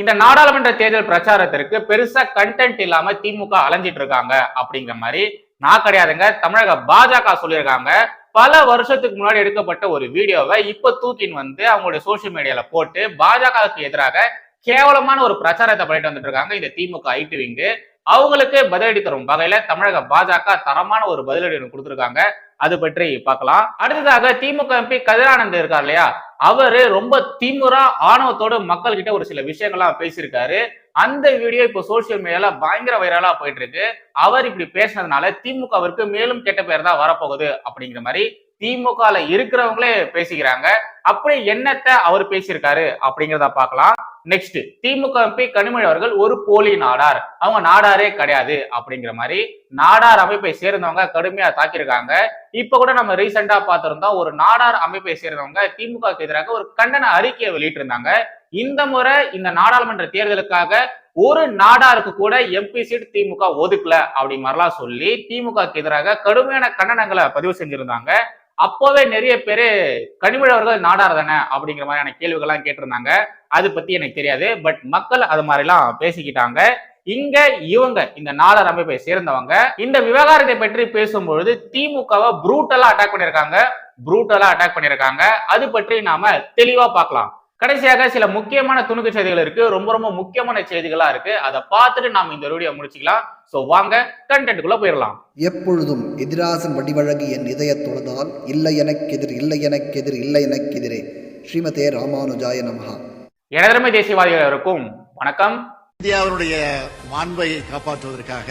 இந்த நாடாளுமன்ற தேர்தல் பிரச்சாரத்திற்கு பெருசா கண்டென்ட் இல்லாம திமுக அலைஞ்சிட்டு இருக்காங்க அப்படிங்கிற மாதிரி நான் கிடையாதுங்க தமிழக பாஜக சொல்லியிருக்காங்க. பல வருஷத்துக்கு முன்னாடி எடுக்கப்பட்ட ஒரு வீடியோவை இப்ப தூக்கின்னு வந்து அவங்களுடைய சோசியல் மீடியால போட்டு பாஜகவுக்கு எதிராக கேவலமான ஒரு பிரச்சாரத்தை பண்ணிட்டு வந்துட்டு இருக்காங்க இந்த திமுக ஐட்டு விங்கு. அவங்களுக்கு பதிலடி தரும் வகையில தமிழக பாஜக தரமான ஒரு பதிலடி ஒன்று அது பற்றி பார்க்கலாம். அடுத்ததாக திமுக எம்பி கதிரானந்த் இருக்கார் இல்லையா? அவரு ரொம்ப திமுறா ஆணவத்தோடு மக்கள் கிட்ட ஒரு சில விஷயங்கள்லாம் பேசியிருக்காரு. அந்த வீடியோ இப்போ சோசியல் மீடியால பயங்கர வைரலா போயிட்டு இருக்கு. அவர் இப்படி பேசினதுனால திமுகவிற்கு மேலும் கெட்ட பேர் தான் வரப்போகுது அப்படிங்கிற மாதிரி திமுகல இருக்கிறவங்களே பேசிக்கிறாங்க. அப்படி என்னத்தை அவர் பேசியிருக்காரு அப்படிங்கிறத பார்க்கலாம். நெக்ஸ்ட் திமுக எம்பி கனிமொழி அவர்கள் ஒரு போலி நாடார். அவங்க நாடாரே கிடையாது அப்படிங்கிற மாதிரி நாடார் அமைப்பை சேர்ந்தவங்க கடுமையா தாக்கியிருக்காங்க. இப்ப கூட நம்ம ரீசெண்டா பார்த்திருந்தோம் ஒரு நாடார் அமைப்பை சேர்ந்தவங்க திமுகவுக்கு எதிராக ஒரு கண்டன அறிக்கையை வெளியிட்டிருந்தாங்க. இந்த முறை இந்த நாடாளுமன்ற தேர்தலுக்காக ஒரு நாடாருக்கு கூட எம்பி சீட் திமுக ஒதுக்கல அப்படி மாதிரிலாம் சொல்லி திமுகவுக்கு எதிராக கடுமையான கண்டனங்களை பதிவு செஞ்சிருந்தாங்க. அப்போவே நிறைய பேரு கனிமழவர்கள் நாடார் தானே அப்படிங்கிற மாதிரியான கேள்விகள்லாம் கேட்டிருந்தாங்க. அது பத்தி எனக்கு தெரியாது. பட் மக்கள் அது மாதிரிலாம் பேசிக்கிட்டாங்க. இங்க இவங்க இந்த நாடார் அமைப்பை சேர்ந்தவங்க இந்த விவகாரத்தை பற்றி பேசும்பொழுது திமுகவை ப்ரூட்டலா அட்டாக் பண்ணியிருக்காங்க. ப்ரூட்டலா அட்டாக் பண்ணியிருக்காங்க. அது பற்றி நாம தெளிவா பார்க்கலாம். கடைசியாக சில முக்கியமான துணுக்கு செய்திகள் இருக்கு. ரொம்ப ரொம்ப முக்கியமான செய்திகளா இருக்கு. அதை பார்த்துட்டு நாம இந்த வீடியோ முடிச்சுக்கலாம். சோ வாங்க கண்டென்ட்டுக்குள்ள போயிடலாம். எப்பொழுதும் எதிராசன் வடிவழகு என் இதயத் தொழுதால் இல்லை எனக்கெதிர் இல்லை எனக்கெதிர் இல்லை எனக்கெதிரே ஸ்ரீமதே ராமானுஜாய நமஹா. எனதருமை தேசியவாதிகளுக்கும் வணக்கம். இந்தியாவினுடைய மாண்பை காப்பாற்றுவதற்காக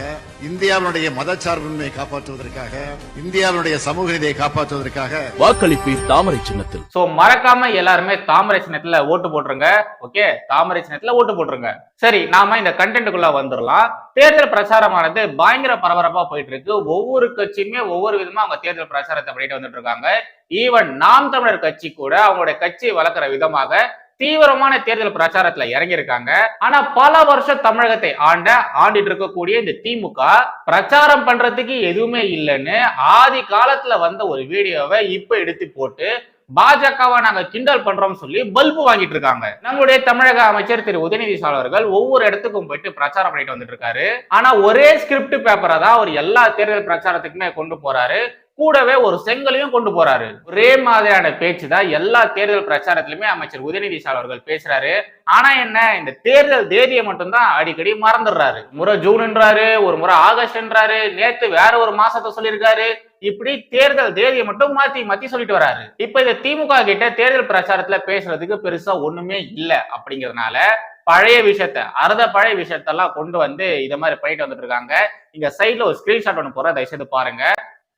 இந்தியாவினுடைய மதச்சார்பின்மையை காப்பாற்றுவதற்காக இந்தியாவினுடைய சமூக நீதியை காப்பாற்றுவதற்காக. வாக்களிப்பீர் தாமரை சின்னத்தில். சோ மறக்காம எல்லாருமே தாமரை சின்னத்துல ஓட்டு போட்டுருங்க. ஓகே தாமரை சின்னத்துல ஓட்டு போட்டுருங்க. சரி நாம இந்த கண்டென்ட்டுக்குள்ள வந்துடலாம் தேர்தல் பிரச்சாரமானது பயங்கர பரபரப்பா போயிட்டு இருக்கு ஒவ்வொரு கட்சியுமே ஒவ்வொரு விதமா அவங்க தேர்தல் பிரச்சாரத்தை பண்ணிட்டு வந்துட்டு இருக்காங்க. ஈவன் நாம் தமிழர் கட்சி கூட அவங்களுடைய கட்சியை வளர்க்குற விதமாக தீவிரமான தேர்தல் பிரச்சாரத்துல இறங்கியிருக்காங்க. ஆனா பல வருஷம் தமிழகத்தை ஆண்ட ஆண்டிட்டு இருக்கக்கூடிய இந்த திமுக பிரச்சாரம் பண்றதுக்கு எதுவுமே இல்லைன்னு ஆதி காலத்துல வந்த ஒரு வீடியோவை இப்ப எடுத்து போட்டு பாஜகவை நாங்க கிண்டல் பண்றோம் சொல்லி பல்பு வாங்கிட்டு இருக்காங்க. நம்மளுடைய தமிழக அமைச்சர் திரு உதயநிதி அவர்கள் ஒவ்வொரு இடத்துக்கும் போயிட்டு பிரச்சாரம் பண்ணிட்டு வந்துட்டு இருக்காரு. ஆனா ஒரே ஸ்கிரிப்ட் பேப்பரை தான் அவர் எல்லா தேர்தல் பிரச்சாரத்துக்குமே கொண்டு போறாரு. கூடவே ஒரு செங்கலையும் கொண்டு போறாரு. ஒரே மாதிரியான பேச்சு தான் எல்லா தேர்தல் பிரச்சாரத்திலுமே அமைச்சர் உதயநிதி ஸ்டாலின் அவர்கள் பேசுறாரு. ஆனா என்ன இந்த தேர்தல் தேதியை மட்டும்தான் அடிக்கடி மறந்துடுறாரு. முறை ஜூன்ன்றாரு ஒரு முறை ஆகஸ்ட்ன்றாரு நேத்து வேற ஒரு மாசத்தை சொல்லியிருக்காரு. இப்படி தேர்தல் தேதியை மட்டும் மாத்தி மாத்தி சொல்லிட்டு வராரு. இப்ப இந்த திமுக கிட்ட தேர்தல் பிரச்சாரத்துல பேசுறதுக்கு பெருசா ஒண்ணுமே இல்லை அப்படிங்கறதுனால பழைய விஷயத்த அறுத பழைய விஷயத்தெல்லாம் கொண்டு வந்து இதை மாதிரி பண்ணிட்டு வந்துட்டு இருக்காங்க. இங்க சைட்ல ஒரு ஸ்கிரீன்ஷாட் ஒன்று போற தயவு செய்து பாருங்க.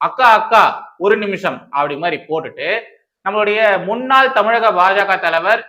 அக்கா அக்கா ஒரு நிமிஷம் அப்படி மாதிரி போட்டுட்டு நம்மளுடைய முன்னாள் தமிழக பாஜக தலைவர்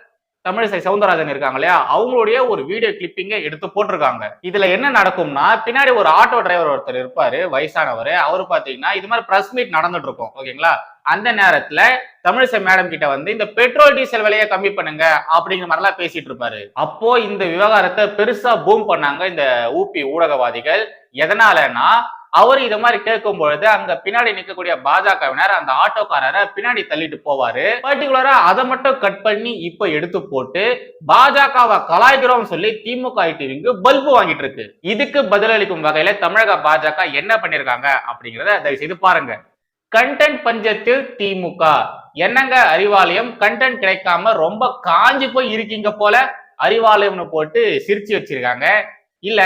தமிழிசை சவுந்தரராஜன் இருக்காங்க இல்லையா? அவங்களுடைய ஒரு வீடியோ கிளிப்பிங்க எடுத்து போட்டிருக்காங்க. இதுல என்ன நடக்கும்னா பின்னாடி ஒரு ஆட்டோ டிரைவர் ஒருத்தர் இருப்பாரு வயசானவர். அவரு பாத்தீங்கன்னா இது மாதிரி பிரஸ் மீட் நடந்துட்டு இருக்கும் ஓகேங்களா? அந்த நேரத்துல தமிழிசை மேடம் கிட்ட வந்து இந்த பெட்ரோல் டீசல் விலையை கம்மி பண்ணுங்க அப்படிங்கிற மாதிரிலாம் பேசிட்டு இருப்பாரு. அப்போ இந்த விவகாரத்தை பெருசா பூம் பண்ணாங்க இந்த ஊபி ஊடகவாதிகள். எதனாலன்னா அவர் இது மாதிரி கேட்கும் பொழுது அங்க பின்னாடி நிற்கக்கூடிய பாஜகவினர் அந்த ஆட்டோக்காரரை பின்னாடி தள்ளிட்டு போவாரு. பர்டிகுலரா அதை மட்டும் கட் பண்ணி இப்ப எடுத்து போட்டு பாஜகவை கலாய்க்கிறோம் சொல்லி திமுக டிவிக்கு பல்பு வாங்கிட்டு இருக்கு. இதுக்கு பதிலளிக்கும் வகையில தமிழக பாஜக என்ன பண்ணிருக்காங்க அப்படிங்கறத தயவு செய்து பாருங்க. கண்டென்ட் பஞ்சத்தில் திமுக. என்னங்க அறிவாலயம்? கண்டென்ட் கிடைக்காம ரொம்ப காஞ்சி போய் இருக்கீங்க போல அறிவாலயம்னு போட்டு சிரிச்சு வச்சிருக்காங்க. இல்ல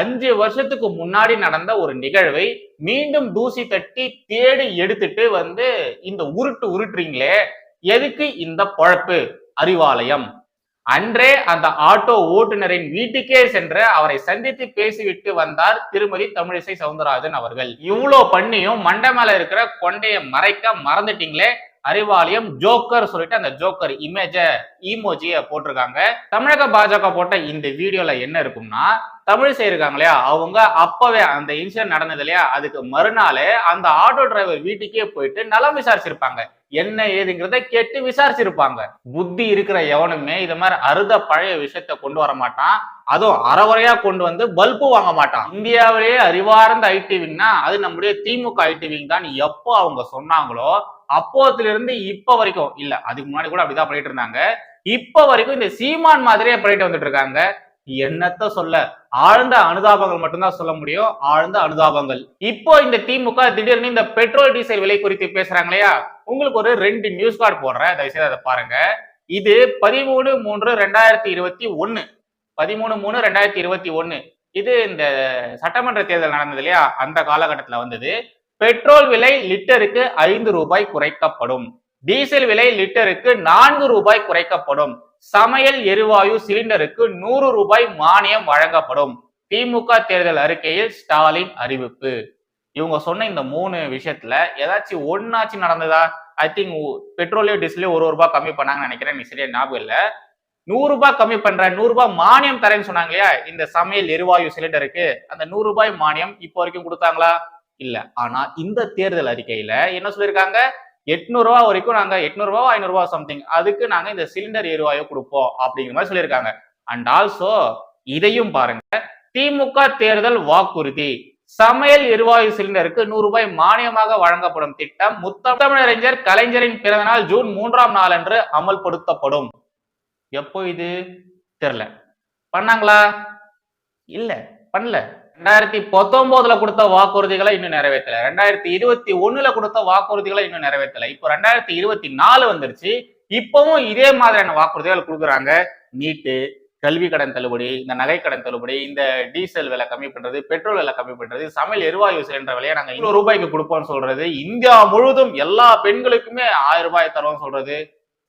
அஞ்சு வருஷத்துக்கு முன்னாடி நடந்த ஒரு நிகழ்வை மீண்டும் தூசி தட்டி தேடி எடுத்துட்டு வந்து இந்த உருட்டு உருட்டுறீங்களே எதுக்கு இந்த பொழப்பு? அறிவாலயம். அன்றே அந்த ஆட்டோ ஓட்டுநரின் வீட்டுக்கே சென்று அவரை சந்தித்து பேசிவிட்டு வந்தார் திருமதி தமிழிசை சவுந்தரராஜன் அவர்கள். இவ்வளோ பண்ணியும் மண்டை மேல இருக்கிற கொண்டையை மறைக்க மறந்துட்டீங்களே அறிவாலயம் ஜோக்கர் சொல்லிட்டு அந்த ஜோக்கர் இமேஜ இமோஜிய போட்டிருக்காங்க. தமிழக பாஜக போட்ட இந்த வீடியோல என்ன இருக்கும்னா தமிழிசை இருக்காங்க இல்லையா? அவங்க அப்பவே அந்த இன்சிடென்ட் நடந்தது இல்லையா? அதுக்கு மறுநாளே அந்த ஆட்டோ டிரைவர் வீட்டுக்கே போயிட்டு நலம் விசாரிச்சிருப்பாங்க. என்ன ஏதுங்கிறத கேட்டு விசாரிச்சிருப்பாங்க. புத்தி இருக்கிற எவனுமே இது மாதிரி அறுத பழைய விஷயத்த கொண்டு வர மாட்டான். அதுவும் அறவரையா கொண்டு வந்து பல்பு வாங்க மாட்டான். இந்தியாவிலேயே அறிவார்ந்த ஐடிவிங்னா அது நம்முடைய திமுக ஐடிவிங் தான் எப்போ அவங்க சொன்னாங்களோ அப்போத்துல இருந்து இப்ப வரைக்கும் இல்ல அதுக்கு முன்னாடி கூட அப்படிதான் பண்ணிட்டு இருந்தாங்க. இப்ப வரைக்கும் இந்த சீமான் மாதிரியே பண்ணிட்டு வந்துட்டு இருக்காங்க. என்னத்த சொல்ல? ஆழ்ந்த அனுதாபங்கள் மட்டும்தான் சொல்ல முடியும். ஆழ்ந்த அனுதாபங்கள். இப்போ இந்த திமுக திடீர்னு இந்த பெட்ரோல் டீசல் விலை குறித்து பேசுறாங்க இல்லையா? உங்களுக்கு ஒரு ரெண்டு நியூஸ் கார்டு போடுறேன். தயவுசெய்து அதை பாருங்க. இது பதிமூணு மூன்று ரெண்டாயிரத்தி இருபத்தி ஒன்னு பதிமூணு மூணு ரெண்டாயிரத்தி இருபத்தி ஒன்னு இது இந்த சட்டமன்ற தேர்தல் நடந்தது இல்லையா? அந்த காலகட்டத்துல வந்தது. பெட்ரோல் விலை லிட்டருக்கு ஐந்து ரூபாய் குறைக்கப்படும். டீசல் விலை லிட்டருக்கு நான்கு ரூபாய் குறைக்கப்படும். சமையல் எரிவாயு சிலிண்டருக்கு நூறு ரூபாய் மானியம் வழங்கப்படும். திமுக தேர்தல் அறிக்கையில் ஸ்டாலின் அறிவிப்பு. இவங்க சொன்ன இந்த மூணு விஷயத்துல ஏதாச்சும் ஒன்னாச்சும் நடந்ததா? ஐ திங்க் பெட்ரோலையும் டீசலையும் ஒரு ரூபாய் கம்மி பண்ணாங்கன்னு நினைக்கிறேன். எனக்கு சரியா ஞாபகம் இல்ல. நூறு ரூபாய் கம்மி பண்றேன் நூறு ரூபாய் மானியம் தரேன்னு சொன்னாங்க இல்லையா? இந்த சமையல் எரிவாயு சிலிண்டருக்கு அந்த நூறு ரூபாய் மானியம் இப்போ வரைக்கும் கொடுத்தாங்களா? இல்ல. ஆனா இந்த தேர்தல் அறிக்கையில என்ன சொல்லியிருக்காங்க எட்நூறு ரூபா வரைக்கும் நாங்க எட்நூறு ரூபா ஐநூறு ரூபா சம்திங் அதுக்கு நாங்க இந்த சிலிண்டர் எரிவாயு கொடுப்போம் அப்படிங்கிற மாதிரி சொல்லியிருக்காங்க அண்ட் ஆல்சோ இதையும் பாருங்க. திமுக தேர்தல் வாக்குறுதி. சமையல் எரிவாயு சிலிண்டருக்கு நூறு ரூபாய் மானியமாக வழங்கப்படும் திட்டம் முத்தமிழறிஞர் கலைஞரின் பிறந்தநாள் ஜூன் மூன்றாம் நாள் என்று அமல்படுத்தப்படும். எப்போ இது? தெரியல. பண்ணாங்களா? இல்ல. பண்ணல. ரெண்டாயிரத்தி பத்தொன்பதுல கொடுத்த வாக்குறுதிகளை இன்னும் நிறைவேற்றல. ரெண்டாயிரத்தி இருபத்தி ஒண்ணுல கொடுத்த வாக்குறுதிகளை இன்னும் நிறைவேற்றல. இப்போ ரெண்டாயிரத்தி இருபத்தி நாலு வந்துருச்சு. இப்பவும் இதே மாதிரியான வாக்குறுதிகள் கொடுக்குறாங்க. நீட்டு கல்வி கடன் தள்ளுபடி இந்த நகை கடன் தள்ளுபடி இந்த டீசல் விலை கம்மி பண்றது பெட்ரோல் விலை கம்மி பண்றது சமையல் எரிவாயு சிலிண்டர் விலையை நாங்கள் இவ்வளவு ரூபாய்க்கு கொடுப்போம்னு சொல்றது இந்தியா முழுவதும் எல்லா பெண்களுக்குமே ஆயிரம் ரூபாய் தரோம்னு சொல்றது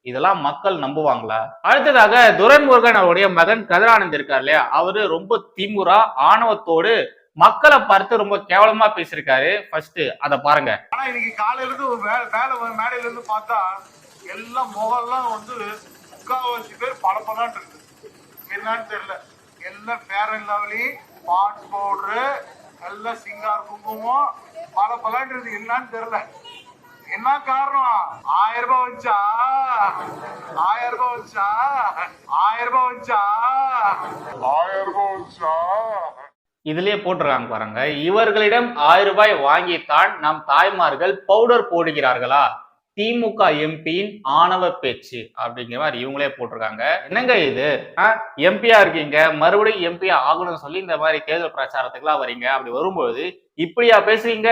இதெல்லாம் மக்கள் நம்புவாங்களா? அடுத்ததாக துரைமுருகன் அவருடைய மகன் கதிரானந்த் இருக்கார் இல்லையா? அவரு ரொம்ப திமுறா ஆணவத்தோடு மக்களை பார்த்து ரொம்ப கேவலமா பேசியிருக்காரு. ஃபர்ஸ்ட் அத பாருங்க. ஆனா இன்னைக்கு காலையில இருந்து மேலே மேடையில இருந்து பார்த்தா எல்லாம் முகம்லாம் வந்து முக்காவாசி பேர் படப்படான் இருக்கு. என்னன்னு தெரியல. எல்லாம் ஃபேர் அண்ட் லவ்லி பாட் பவுடரு எல்லாம் சிங்கார் குங்குமம் பல இருக்கு. என்னன்னு தெரியல. என்ன காரணம் ஆயிரம் ரூபாய் வச்சா ஆயிரம் ரூபாய் வச்சா ஆயிரம் ரூபாய் வச்சா ஆயிரம் ரூபாய் வச்சா இதுலயே போட்டிருக்காங்க பாருங்க இவர்களிடம் ஆயிரம் ரூபாய் வாங்கித்தான் நம் தாய்மார்கள் பவுடர் போடுகிறார்களா திமுக எம்பியின் ஆணவ பேச்சு அப்படிங்கிற மாதிரி இவங்களே போட்டிருக்காங்க. என்னங்க இது? எம்பியா இருக்கீங்க? மறுபடியும் எம்பியா ஆகணும்னு சொல்லி இந்த மாதிரி தேர்தல் பிரச்சாரத்துக்குலாம் வரீங்க. அப்படி வரும்போது இப்படியா பேசுறீங்க?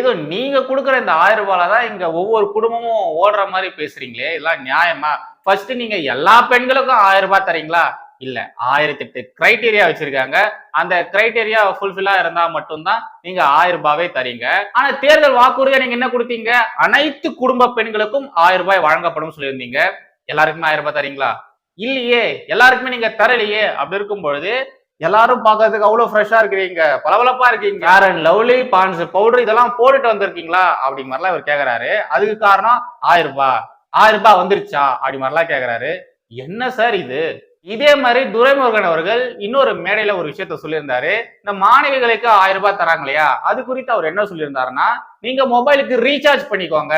ஏதோ நீங்க கொடுக்குற இந்த ஆயிரம் ரூபாயில தான் இங்க ஒவ்வொரு குடும்பமும் ஓடுற மாதிரி பேசுறீங்களே. இதெல்லாம் நியாயமா? ஃபர்ஸ்ட் நீங்க எல்லா பெண்களுக்கும் ஆயிரம் ரூபாய் தரீங்களா? இல்ல. ஆயிரத்தி எட்டு கிரைடீரியா வச்சிருக்காங்க. அந்த கிரைடீரியா ஃபுல்ஃபில்லா இருந்தா மட்டும்தான் நீங்க ஆயிரம் ரூபாவே தரீங்க. ஆனா தேர்தல் வாக்குறுதியா நீங்க என்ன கொடுத்தீங்க? அனைத்து குடும்ப பெண்களுக்கும் ஆயிரம் ரூபாய் வழங்கப்படும் சொல்லியிருந்தீங்க. எல்லாருக்குமே ஆயிரம் ரூபாய் தரீங்களா? இல்லையே. எல்லாருக்குமே நீங்க தரலையே. அப்படி இருக்கும் பொழுது எல்லாரும் பார்க்கறதுக்கு அவ்வளவு ஃப்ரெஷ்ஷா இருக்கிறீங்க. பளபளப்பா இருக்கீங்க. யாரன் லவ்லி பான்ஸ் பவுடர் இதெல்லாம் போட்டுட்டு வந்திருக்கீங்களா? அப்படி மாதிரிலாம் இவர் கேக்குறாரு. அதுக்கு காரணம் ஆயிரம் ரூபாய். ஆயிரம் ரூபாய் வந்துருச்சா? அப்படி மாதிரிலாம் கேக்குறாரு. என்ன சார் இது? இதே மாதிரி துரைமுருகன் அவர்கள் இன்னொரு மேடையில ஒரு விஷயத்த சொல்லியிருந்தாரு. இந்த மாணவிகளுக்கு ஆயிரம் ரூபாய் தராங்க இல்லையா? அது குறித்து அவர் என்ன சொல்லியிருந்தாருன்னா நீங்க மொபைலுக்கு ரீசார்ஜ் பண்ணிக்கோங்க.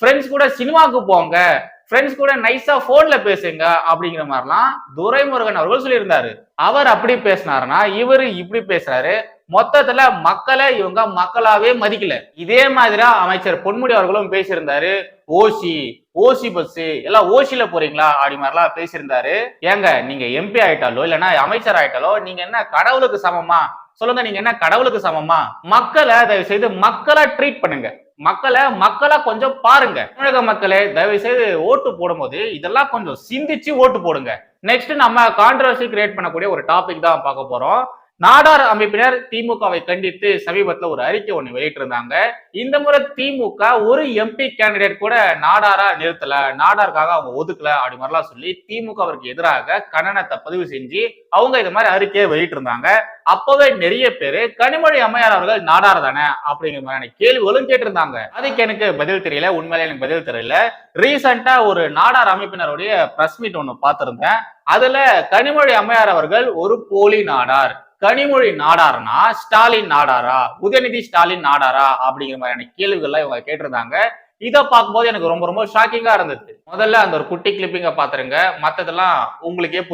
ஃப்ரெண்ட்ஸ் கூட சினிமாவுக்கு போங்க. ஃப்ரெண்ட்ஸ் கூட நைஸா போன்ல பேசுங்க அப்படிங்கிற மாதிரிலாம் துரைமுருகன் அவர்கள் சொல்லியிருந்தாரு. அவர் அப்படி பேசினாருன்னா இவரு இப்படி பேசுறாரு. மொத்தத்துல மக்களை இவங்க மக்களாவே மதிக்கல. இதே மாதிரி அமைச்சர் பொன்முடி அவர்களும் பேசியிருந்தாரு. ஓசி ஓசி பஸ் எல்லாம் ஓசில போறீங்களா? அப்படி மாதிரிலாம் பேசியிருந்தாரு. ஏங்க நீங்க எம்பி ஆயிட்டாலோ இல்லைன்னா அமைச்சர் ஆயிட்டாலோ நீங்க என்ன கடவுளுக்கு சமமா? சொல்லுங்க நீங்க என்ன கடவுளுக்கு சமமா? மக்களை தயவு செய்து மக்களை ட்ரீட் பண்ணுங்க. மக்களை மக்களா கொஞ்சம் பாருங்க. தமிழக மக்களே தயவு செய்து ஓட்டு போடும்போது இதெல்லாம் கொஞ்சம் சிந்திச்சு ஓட்டு போடுங்க. நெக்ஸ்ட் நம்ம கான்ட்ரவர்சி கிரியேட் பண்ணக்கூடிய ஒரு டாபிக் தான் பார்க்க போறோம். நாடார் அமைப்பினர் திமுகவை கண்டித்து சமீபத்துல ஒரு அறிக்கை ஒண்ணு வெளியிட்டிருந்தாங்க. இந்த முறை திமுக ஒரு எம்பி கேண்டிடேட் கூட நாடாரா நிறுத்தல. நாடாருக்காக அவங்க ஒதுக்கல அப்படி மாதிரிலாம் சொல்லி திமுகவிற்கு எதிராக கண்டனத்தை பதிவு செஞ்சு அவங்க இது மாதிரி அறிக்கையை வெளியிட்டிருந்தாங்க. அப்பவே நிறைய பேரு கனிமொழி அம்மையார் அவர்கள் நாடார் தானே அப்படிங்கிற மாதிரியான கேள்விகளும் கேட்டிருந்தாங்க. அதுக்கு எனக்கு பதில் தெரியல. உண்மையிலே எனக்கு பதில் தெரியல. ரீசெண்டா ஒரு நாடார் அமைப்பினருடைய பிரஸ் மீட் ஒன்று பார்த்திருந்தேன். அதுல கனிமொழி அம்மையார் அவர்கள் ஒரு போலி நாடார். கனிமொழி நாடார்னா ஸ்டாலின் நாடாரா? உதயநிதி ஸ்டாலின் நாடாரா? அப்படிங்கிற மாதிரியான கேள்விகள்லாம் இவங்க கேட்டிருந்தாங்க. இதை பார்க்கும்போது எனக்கு ரொம்ப ரொம்ப ஷாக்கிங்கா இருந்தது. முதல்ல அந்த ஒரு குட்டி கிளிப்பிங்க பாத்துருங்க. மத்ததெல்லாம் உங்களுக்கே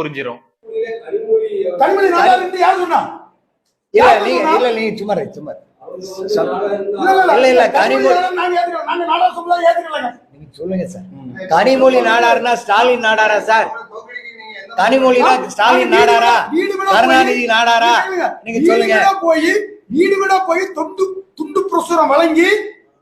சொன்னா? இல்ல நீங்க இல்ல நீங்க சும்மா சும்மா. இல்ல இல்ல, கனிமொழி- சொல்லுங்க சார். கனிமொழி நாடாருன்னா ஸ்டாலின் நாடாரா சார்? கனிமொழினா ஸ்டாலின் நாடாரா? கருணாநிதி நாடாரா. நீங்க சொல்லுங்க. போய் வீடு வீடா போய் துண்டு துண்டு பிரசுரம் வழங்கி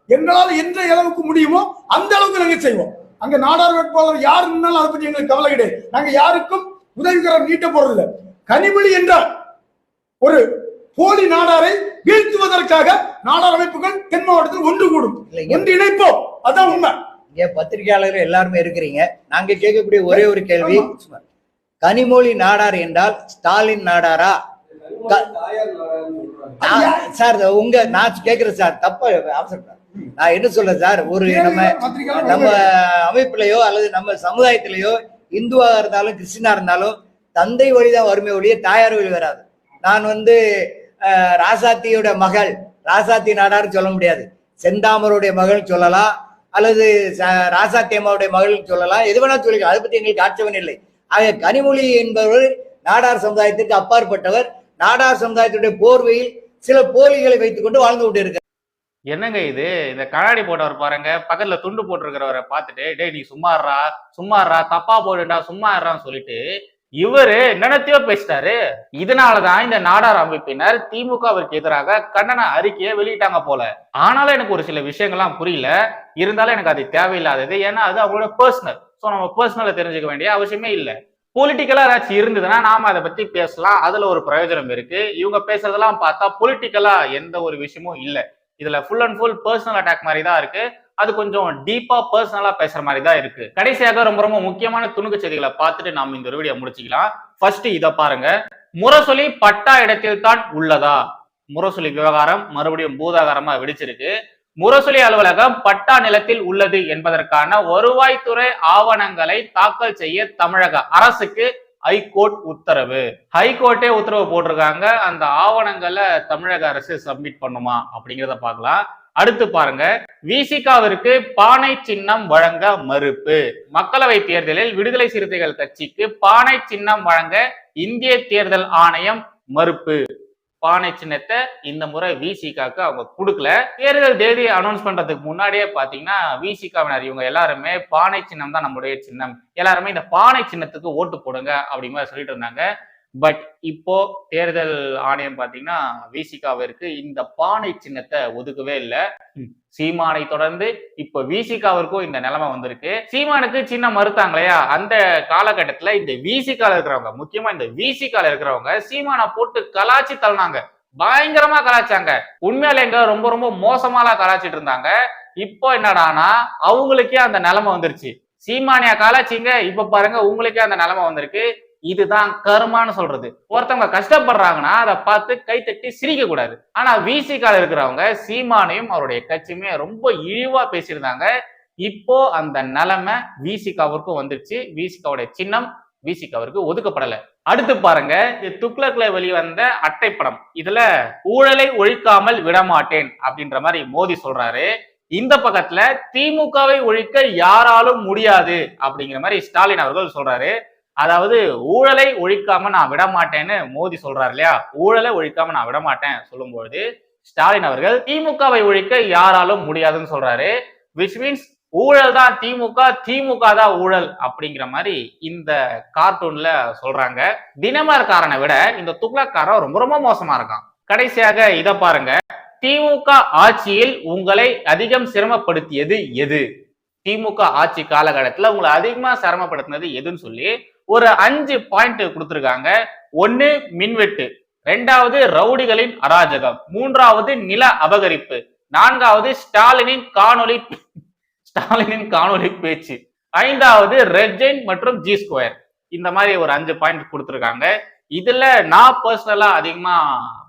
எங்களால் எந்த அளவுக்கு முடியுமோ அந்த அளவுக்கு நாங்க செய்வோம். அங்க நாடார் வேட்பாளர் யார் நின்னாலும் அதை பத்தி எங்களுக்கு கவலை கிடையாது. நாங்க யாருக்கும் உதவிகரம் நீட்ட போறதில்ல. கனிமொழி என்றால் ஒரு போலி நாடாரை வீழ்த்துவதற்காக நாடார் அமைப்புகள் தென் மாவட்டத்தில் ஒன்று கூடும். ஒன்று இணைப்போம். அதான் உண்மை. இங்க பத்திரிகையாளர்கள் எல்லாருமே இருக்கிறீங்க. நாங்க கேட்கக்கூடிய ஒரே ஒரு கேள்வி. கனிமொழி நாடார் என்றால் ஸ்டாலின் நாடாரா? சார் உங்க நான் கேக்குறேன் சார் தப்பா அவசரம் நான் என்ன சொல்றேன் சார் ஒரு நம்ம நம்ம அமைப்புலயோ அல்லது நம்ம சமுதாயத்திலேயோ இந்துவா இருந்தாலும் கிறிஸ்டினா இருந்தாலும் தந்தை வழிதான் வறுமை ஒழிய தாயார் வழி வராது. நான் வந்து ராசாத்தியோட மகள் ராசாத்தி நாடார் சொல்ல முடியாது. செந்தாமருடைய மகள் சொல்லலாம் அல்லது ராசாத்தி அம்மாவுடைய மகள் சொல்லலாம். எது வேணா சொல்லிக்கலாம். அதை பத்தி எங்களுக்கு ஆட்சேபம் இல்லை. ஆக கனிமொழி என்பவர் நாடார் சமுதாயத்திற்கு அப்பாற்பட்டவர். நாடார் சமுதாயத்துடைய போர்வையில் சில போலிகளை வைத்துக் கொண்டு வாழ்ந்து கொண்டிருக்கிறார். என்னங்க இது? இந்த கண்ணாடி போட்டவர் பாருங்க பக்கத்துல துண்டு போட்டிருக்கிறவரை பார்த்துட்டு டேய் நீ சும்மாறா சும்மாறா தப்பா போடுடா சும்மாறான்னு சொல்லிட்டு இவரு என்னென்னத்தையோ பேசிட்டாரு. இதனாலதான் இந்த நாடார் அமைப்பினர் திமுகவிற்கு எதிராக கண்டன அறிக்கையை வெளியிட்டாங்க போல. ஆனாலும் எனக்கு ஒரு சில விஷயங்கள்லாம் புரியல. இருந்தாலும் எனக்கு அது தேவையில்லாதது. ஏன்னா அது அவங்களோட பர்சனல் ஸோ நம்ம பர்சனலை தெரிஞ்சுக்க வேண்டிய அவசியமே இல்லை. பொலிட்டிக்கலாக ஏதாச்சும் இருந்ததுன்னா நாம அதை பத்தி பேசலாம். அதில் ஒரு பிரயோஜனம் இருக்கு. இவங்க பேசுறதெல்லாம் பார்த்தா பொலிட்டிக்கலாக எந்த ஒரு விஷயமும் இல்லை. இதுல full and full personal attack மாதிரி தான் இருக்கு. அது கொஞ்சம் டீப்பா பர்சனலாக பேசுற மாதிரி தான் இருக்கு. கடைசியாக ரொம்ப ரொம்ப முக்கியமான துணுக்கு செய்திகளை பார்த்துட்டு நாம இந்த ஒரு வீடியோ முடிச்சுக்கலாம். ஃபர்ஸ்ட் இதை பாருங்க. முரசொலி பட்டா இடத்தில் தான் உள்ளதா? முரசொலி விவகாரம் மறுபடியும் பூதாகாரமாக வெடிச்சிருக்கு. முரசொலி அலுவலகம் பட்டா நிலத்தில் உள்ளது என்பதற்கான வருவாய்த்துறை ஆவணங்களை தாக்கல் செய்ய தமிழக அரசுக்கு ஹைகோர்ட் உத்தரவு. ஹைகோர்ட்டே உத்தரவு போட்டிருக்காங்க. அந்த ஆவணங்களை தமிழக அரசு சப்மிட் பண்ணுமா அப்படிங்கிறத பார்க்கலாம். அடுத்து பாருங்க. விசிகாவிற்கு பானை சின்னம் வழங்க மறுப்பு. மக்களவை தேர்தலில் விடுதலை சிறுத்தைகள் கட்சிக்கு பானை சின்னம் வழங்க இந்திய தேர்தல் ஆணையம் மறுப்பு. பானை சின்னத்தை இந்த முறை விசிகாக்கு அவங்க கொடுக்கல. தேர்தல் தேதி அனௌன்ஸ் பண்றதுக்கு முன்னாடியே பாத்தீங்கன்னா விசிகாவினர் இவங்க எல்லாருமே பானை சின்னம் தான் நம்முடைய சின்னம். எல்லாருமே இந்த பானை சின்னத்துக்கு ஓட்டு போடுங்க அப்படிங்கிற சொல்லிட்டு இருந்தாங்க. பட் இப்போ தேர்தல் ஆணையம் பாத்தீங்கன்னா விசிகாவிற்கு இந்த பானை சின்னத்தை ஒதுக்கவே இல்லை. சீமானை தொடர்ந்து இப்ப விசிகாவிற்கும் இந்த நிலைமை வந்திருக்கு. சீமானுக்கு சின்ன மறுத்தாங்க இல்லையா அந்த காலகட்டத்துல இந்த விசிகால இருக்கிறவங்க முக்கியமா இந்த விசிகால இருக்கிறவங்க சீமானை போட்டு கலாச்சி தள்ளினாங்க. பயங்கரமா கலாச்சாங்க. உண்மையிலேங்க ரொம்ப ரொம்ப மோசமாலாம் கலாச்சிட்டு இருந்தாங்க. இப்போ என்னடானா அவங்களுக்கே அந்த நிலைமை வந்துருச்சு. சீமானியா கலாச்சிங்க இப்ப பாருங்க உங்களுக்கே அந்த நிலைமை வந்திருக்கு. இதுதான் கருமான்னு சொல்றது. ஒருத்தவங்க கஷ்டப்படுறாங்கன்னா அதை பார்த்து கை தட்டி சிரிக்க கூடாது. ஆனா விசிகால இருக்கிறவங்க சீமானையும் அவருடைய கட்சியுமே ரொம்ப இழிவா பேசியிருந்தாங்க. இப்போ அந்த நிலைமை விசிகாவிற்கும் வந்துருச்சு. விசிகாவுடைய சின்னம் விசிகாவிற்கு ஒதுக்கப்படல. அடுத்து பாருங்க இது துக்ளக்ல வெளிவந்த அட்டைப்படம். இதுல ஊழலை ஒழிக்காமல் விடமாட்டேன் அப்படின்ற மாதிரி மோடி சொல்றாரு. இந்த பக்கத்துல திமுகவை ஒழிக்க யாராலும் முடியாது அப்படிங்கிற மாதிரி ஸ்டாலின் அவர்கள் சொல்றாரு. அதாவது ஊழலை ஒழிக்காம நான் விட மாட்டேன்னு மோடி சொல்றாரு இல்லையா? ஊழலை ஒழிக்காம நான் விட மாட்டேன் பொழுது ஸ்டாலின் அவர்கள் திமுகவை ஒழிக்க யாராலும் முடியாதுன்னு சொல்றாரு. விச் மீன்ஸ் ஊழல் தான் திமுக திமுக தான் ஊழல் அப்படிங்கிற மாதிரி இந்த கார்ட்டூன்ல சொல்றாங்க. தினமர்காரனை விட இந்த துக்ளக்காரன் ரொம்ப ரொம்ப மோசமா இருக்கான். கடைசியாக இதை பாருங்க. திமுக ஆட்சியில் உங்களை அதிகம் சிரமப்படுத்தியது எது? திமுக ஆட்சி காலகட்டத்தில் உங்களை அதிகமா சிரமப்படுத்தினது எதுன்னு சொல்லி ஒரு அஞ்சு பாயிண்ட் கொடுத்துருக்காங்க. ஒன்னு மின்வெட்டு ரெண்டாவது ரவுடிகளின் அராஜகம் மூன்றாவது நில அபகரிப்பு நான்காவது ஸ்டாலினின் காணொளி ஸ்டாலினின் காணொலி பேச்சு ஐந்தாவது ரெட் மற்றும் ஜி ஸ்கொயர் இந்த மாதிரி ஒரு அஞ்சு பாயிண்ட் கொடுத்துருக்காங்க. இதுல நான் பர்சனலா அதிகமா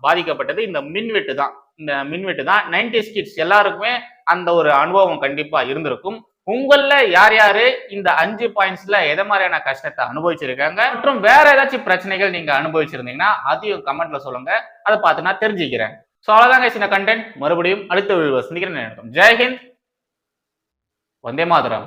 பாதிக்கப்பட்டது இந்த மின்வெட்டு தான். இந்த மின்வெட்டு தான். நைன்டி கிட்ஸ் எல்லாருக்குமே அந்த ஒரு அனுபவம் கண்டிப்பா இருந்திருக்கும். உங்கள யார் யாரு இந்த அஞ்சு பாயிண்ட்ஸ்ல எத மாதிரியான கஷ்டத்தை அனுபவிச்சிருக்காங்க? மற்றும் வேற ஏதாச்சும் பிரச்சனைகள் நீங்க அனுபவிச்சிருந்தீங்கன்னா அதையும் கமெண்ட்ல சொல்லுங்க. அதை பார்த்து நான் தெரிஞ்சுக்கிறேன். ஸோ அவ்வளோதாங்க சின்ன கண்டென்ட் மறுபடியும் அடுத்த வீடியோ சந்திக்கிறேன். நினைக்கும் ஜெய்ஹிந்த் வந்தே மாதரம்.